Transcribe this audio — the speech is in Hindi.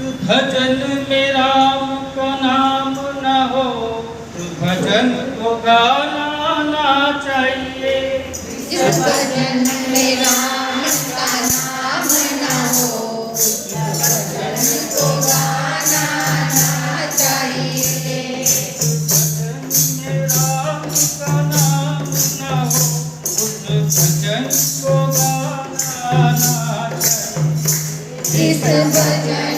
भजन में राम को नाम न हो तो भजन को गाना ना चाहिए। भजन में राम का नाम न हो भजन को गाना ना चाहिए भजन राम का नाम न हो भजन को गाना ना चाहिए। इस भजन